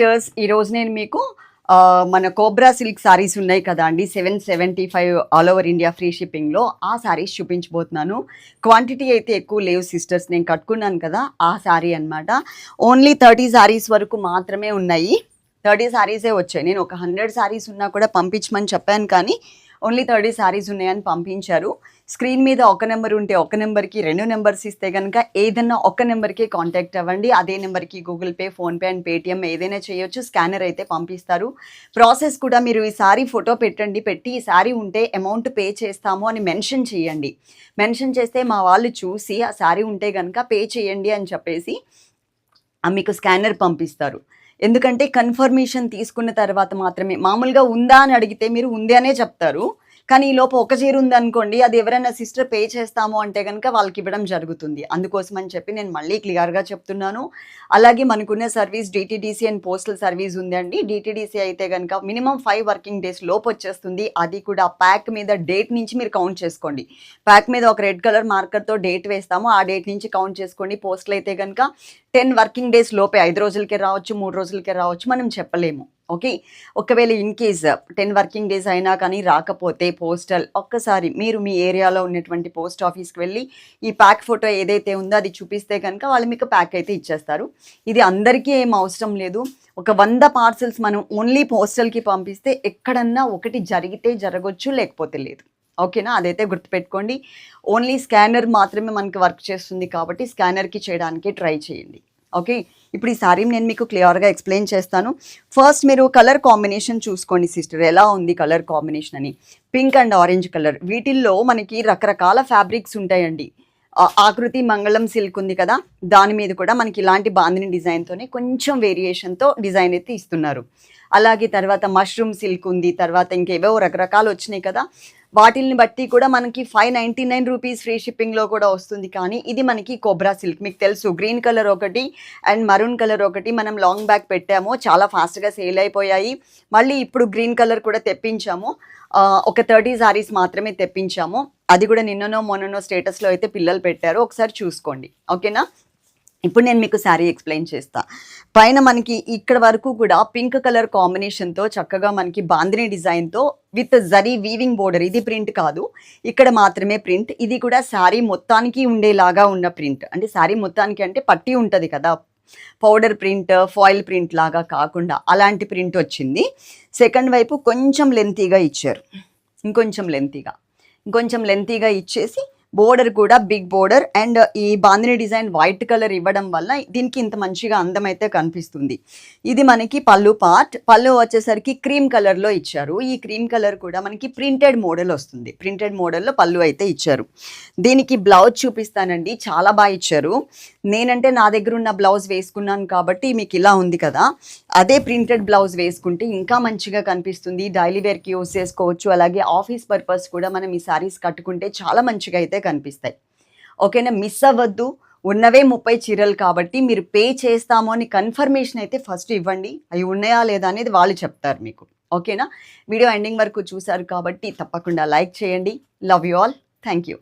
Sisters ఈరోజు నేను మీకు మన కోబ్రా సిల్క్ సారీస్ ఉన్నాయి కదా అండి seven seventy five all over India free షిప్పింగ్లో ఆ శారీస్ చూపించబోతున్నాను. క్వాంటిటీ అయితే ఎక్కువ లేవు సిస్టర్స్ నేను కట్టుకున్నాను కదా ఆ శారీ అన్నమాట. ఓన్లీ థర్టీ శారీస్ వరకు మాత్రమే ఉన్నాయి. థర్టీ శారీసే వచ్చాయి. నేను ఒక హండ్రెడ్ శారీస్ ఉన్నా కూడా పంపించమని చెప్పాను కానీ ఓన్లీ థర్టీ సారీస్ ఉన్నాయని పంపించారు. స్క్రీన్ మీద ఒక నెంబర్ ఉంటే ఒక నెంబర్కి రెండు నెంబర్స్ ఇస్తే కనుక ఏదన్నా ఒక నెంబర్కి కాంటాక్ట్ అవ్వండి. అదే నెంబర్కి Google Pay PhonePe and Paytm ఏదైనా చేయొచ్చు. స్కానర్ అయితే పంపిస్తారు. ప్రాసెస్ కూడా మీరు ఈ సారీ ఫోటో పెట్టండి. పెట్టి ఈ సారీ ఉంటే అమౌంట్ పే చేస్తాము అని మెన్షన్ చేయండి. మెన్షన్ చేస్తే మా వాళ్ళు చూసి ఆ సారీ ఉంటే కనుక పే చేయండి అని చెప్పేసి ఆ మీకు స్కానర్ పంపిస్తారు. ఎందుకంటే కన్ఫర్మేషన్ తీసుకున్న తర్వాత మాత్రమే. మామూలుగా ఉందా అని అడిగితే మీరు ఉంది అనే చెప్తారు. కానీ ఈ లోపు ఒక చీర ఉందనుకోండి అది ఎవరైనా సిస్టర్ పే చేస్తాము అంటే కనుక వాళ్ళకి ఇవ్వడం జరుగుతుంది. అందుకోసం అని చెప్పి నేను మళ్ళీ క్లియర్గా చెప్తున్నాను. అలాగే మనకున్న service DTDC and postal service ఉందండి. డిటీడీసీ అయితే కనుక మినిమం ఫైవ్ వర్కింగ్ డేస్ లోపు వచ్చేస్తుంది. అది కూడా ప్యాక్ మీద డేట్ నుంచి మీరు కౌంట్ చేసుకోండి. ప్యాక్ మీద ఒక రెడ్ కలర్ మార్కర్తో డేట్ వేస్తాము. ఆ డేట్ నుంచి కౌంట్ చేసుకోండి పోస్టల్ అయితే కనుక టెన్ వర్కింగ్ డేస్ లోపే ఐదు రోజులకే రావచ్చు మూడు రోజులకే రావచ్చు మనం చెప్పలేము. ఓకే? ఒకవేళ in case ten working days అయినా కానీ రాకపోతే పోస్టల్ ఒక్కసారి మీరు మీ ఏరియాలో ఉన్నటువంటి పోస్ట్ ఆఫీస్కి వెళ్ళి ఈ ప్యాక్ ఫోటో ఏదైతే ఉందో అది చూపిస్తే కనుక వాళ్ళు మీకు ప్యాక్ అయితే ఇచ్చేస్తారు. ఇది అందరికీ ఏం అవసరం లేదు. ఒక వంద పార్సల్స్ మనం ఓన్లీ పోస్టల్కి పంపిస్తే ఎక్కడన్నా ఒకటి జరిగితే జరగవచ్చు లేకపోతే లేదు. ఓకేనా? అదైతే గుర్తుపెట్టుకోండి. ఓన్లీ స్కానర్ మాత్రమే మనకి వర్క్ చేస్తుంది కాబట్టి స్కానర్కి చేయడానికి ట్రై చేయండి. ఓకే? ఇప్పుడు ఈ సారీ నేను మీకు క్లియర్గా ఎక్స్ప్లెయిన్ చేస్తాను. ఫస్ట్ మీరు కలర్ కాంబినేషన్ చూసుకోండి సిస్టర్. ఎలా ఉంది కలర్ కాంబినేషన్ అని? Pink and orange colour. వీటిల్లో మనకి రకరకాల ఫ్యాబ్రిక్స్ ఉంటాయండి. ఆకృతి మంగళం సిల్క్ ఉంది కదా? దాని మీద కూడా మనకి ఇలాంటి బాందిని డిజైన్తోనే కొంచెం వేరియేషన్తో డిజైన్ అయితే ఇస్తున్నారు. అలాగే తర్వాత మష్రూమ్ సిల్క్ ఉంది తర్వాత ఇంకేవో రకరకాలు వచ్చినాయి కదా. వాటిల్ని బట్టి కూడా మనకి five ninety nine rupees free షిప్పింగ్లో కూడా వస్తుంది. కానీ ఇది మనకి కోబ్రా సిల్క్ మీకు తెలుసు గ్రీన్ కలర్ ఒకటి అండ్ మరూన్ కలర్ ఒకటి మనం లాంగ్ బ్యాక్ పెట్టాము. చాలా ఫాస్ట్గా సేల్ అయిపోయాయి. మళ్ళీ ఇప్పుడు గ్రీన్ కలర్ కూడా తెప్పించాము. ఒక థర్టీ సారీస్ మాత్రమే తెప్పించాము. అది కూడా నిన్ననో మొన్ననో స్టేటస్లో అయితే పిల్లలు పెట్టారు. ఒకసారి చూసుకోండి. ఓకేనా? ఇప్పుడు నేను మీకు శారీ ఎక్స్ప్లెయిన్ చేస్తా. పైన మనకి ఇక్కడ వరకు కూడా పింక్ కలర్ కాంబినేషన్తో చక్కగా మనకి బాందిని డిజైన్తో విత్ జరీ వీవింగ్ బోర్డర్. ఇది ప్రింట్ కాదు. ఇక్కడ మాత్రమే ప్రింట్. ఇది కూడా శారీ మొత్తానికి ఉండేలాగా ఉన్న ప్రింట్. అంటే శారీ మొత్తానికి అంటే పట్టి ఉంటుంది కదా. పౌడర్ ప్రింట్ ఫాయిల్ ప్రింట్ లాగా కాకుండా అలాంటి ప్రింట్ వచ్చింది. సెకండ్ వైపు కొంచెం లెంతీగా ఇచ్చారు. ఇంకొంచెం లెంతీగా ఇంకొంచెం లెంతీగా ఇచ్చేసి బోర్డర్ కూడా బిగ్ బోర్డర్ అండ్ ఈ బాందిని డిజైన్ వైట్ కలర్ ఇవ్వడం వల్ల దీనికి ఇంత మంచిగా అందం అయితే కనిపిస్తుంది. ఇది మనకి పళ్ళు పార్ట్. పళ్ళు వచ్చేసరికి క్రీమ్ కలర్లో ఇచ్చారు. ఈ క్రీమ్ కలర్ కూడా మనకి ప్రింటెడ్ మోడల్ వస్తుంది. ప్రింటెడ్ మోడల్లో పళ్ళు అయితే ఇచ్చారు. దీనికి బ్లౌజ్ చూపిస్తానండి. చాలా బాగా ఇచ్చారు. నేనంటే నా దగ్గర ఉన్న బ్లౌజ్ వేసుకున్నాను కాబట్టి మీకు ఇలా ఉంది కదా. అదే ప్రింటెడ్ బ్లౌజ్ వేసుకుంటే ఇంకా మంచిగా కనిపిస్తుంది. డైలీ వేర్కి యూస్ చేసుకోవచ్చు. అలాగే ఆఫీస్ పర్పస్ కూడా మనం ఈ సారీస్ కట్టుకుంటే చాలా మంచిగా అయితే కనిపిస్తాయి. ఓకేనా? మిస్ అవ్వద్దు. ఉన్నవే ముప్పై చీరలు కాబట్టి మీరు పే చేస్తాము అని కన్ఫర్మేషన్ అయితే ఫస్ట్ ఇవ్వండి. అవి ఉన్నాయా లేదా అనేది వాళ్ళు చెప్తారు మీకు. ఓకేనా? వీడియో ఎండింగ్ వరకు చూసారు కాబట్టి తప్పకుండా లైక్ చేయండి. Love you all thank you